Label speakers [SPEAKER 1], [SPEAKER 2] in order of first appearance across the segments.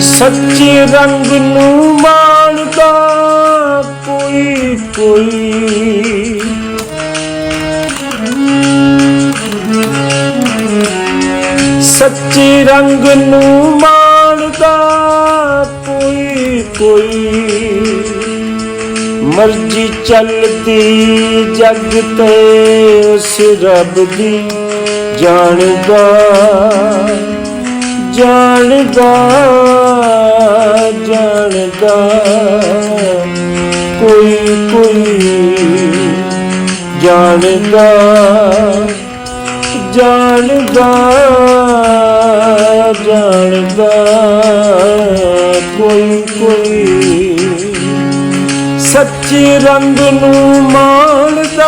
[SPEAKER 1] ਸੱਚੇ ਰੰਗ ਨੂੰ ਮਾਣਦਾ ਕੋਈ ਕੋਈ। ਸੱਚੇ ਰੰਗ ਨੂੰ ਮਾਣਦਾ ਕੋਈ ਕੋਈ। ਮਰਜ਼ੀ ਚੱਲਦੀ ਜਗ ਤੇ ਉਸ ਰੱਬ ਦੀ ਜਾਣਦਾ ਜਾਣਦਾ ਜਾਣਦਾ। ਕੋਈ ਕੋਈ ਜਾਣਦਾ ਜਾਣਦਾ ਜਾਣਦਾ। ਸੱਚੇ ਰੰਗ ਨੂੰ ਮਾਣਦਾ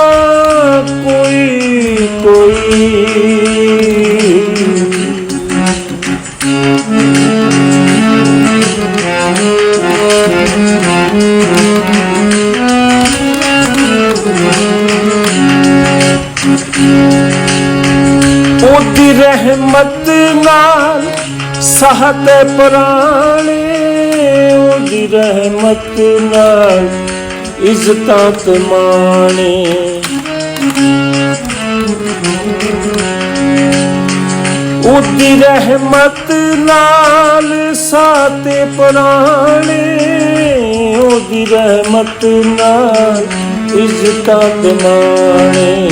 [SPEAKER 1] ਕੋਈ ਕੋਈ। ਉਹਦੀ ਰਹਿਮਤ ਨਾਲ ਸਹਤ ਪ੍ਰਾਣੇ ਉਹਦੀ ਰਹਿਮਤ ਨਾਲ ਇੱਜ਼ਤਾਂ ਤੇ ਮਾਣੇ ਉਹਦੀ ਰਹਿਮਤ ਨਾਲ ਸਾਤੇ ਪ੍ਰਾਣੇ ਉਹਦੀ ਰਹਿਮਤ ਨਾਲ ਇੱਜ਼ਤਾਂ ਤੇ ਮਾਣੇ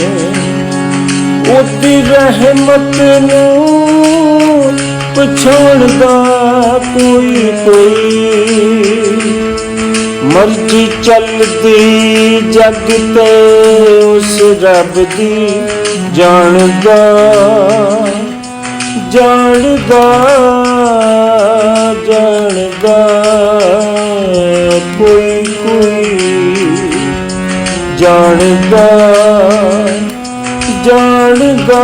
[SPEAKER 1] ਉਹਦੀ ਰਹਿਮਤ ਨੂੰ ਪਛਾਣਦਾ ਕੋਈ ਕੋਈ। ਮਰਜ਼ੀ ਚੱਲਦੀ, ਜਗ ਤੇ ਉਸ ਰੱਬ ਦੀ ਜਾਣਦਾ ਜਾਣਦਾ ਜਾਣਦਾ। ਕੋਈ ਕੋਈ ਜਾਣਦਾ ਜਾਣਦਾ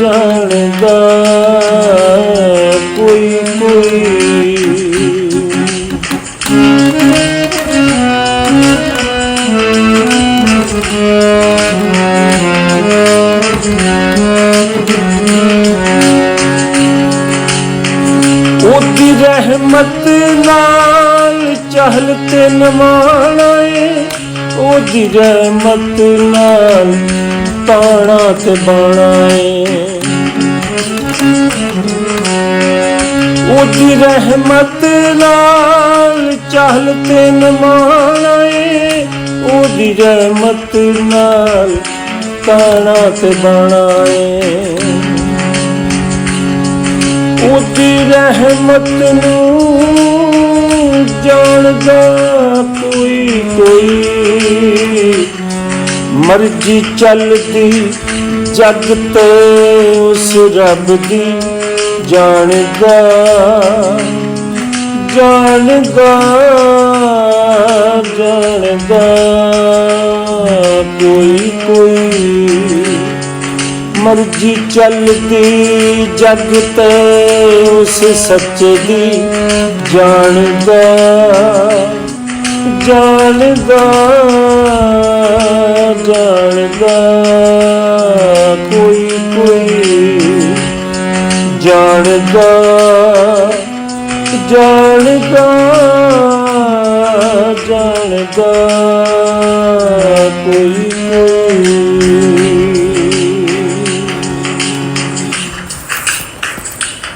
[SPEAKER 1] ਜਾਣਦਾ। ਉਹਦੀ ਰਹਿਮਤ ਨਾਲ ਚਹਲ ਤੇ ਨਮਾਣੇ ਉਹਦੀ ਰਹਿਮਤ ਨਾਲ ਤਾਣਾ ਤੇ ਬਾਣਾਏ ਉਹਦੀ ਰਹਿਮਤ ਨਾਲ ਚਹਲ ਤੇ ਨਮਾਣੇ ਉਹਦੀ ਰਹਿਮਤ ਨਾਲ ਤਾਣਾ ਤੇ ਬਾਣਾਏ ਉਹਦੀ ਰਹਿਮਤ ਨੂੰ ਜਾਣਦਾ ਕੋਈ ਕੋਈ। ਮਰਜ਼ੀ ਚੱਲਦੀ ਜਗ ਤੇ ਉਸ ਰੱਬ ਦੀ ਜਾਣਦਾ ਜਾਣਦਾ। ਜੀ ਚੱਲਦੀ ਜਗ ਉਸ ਸੱਚ ਦੀ ਜਾਣਦਾ ਜਾਣਦਾ ਜਾਣਦਾ। ਕੋਈ ਕੋਈ ਜਾਣਦਾ ਜਾਣਦਾ ਜਾਣਦਾ। ਕੋਈ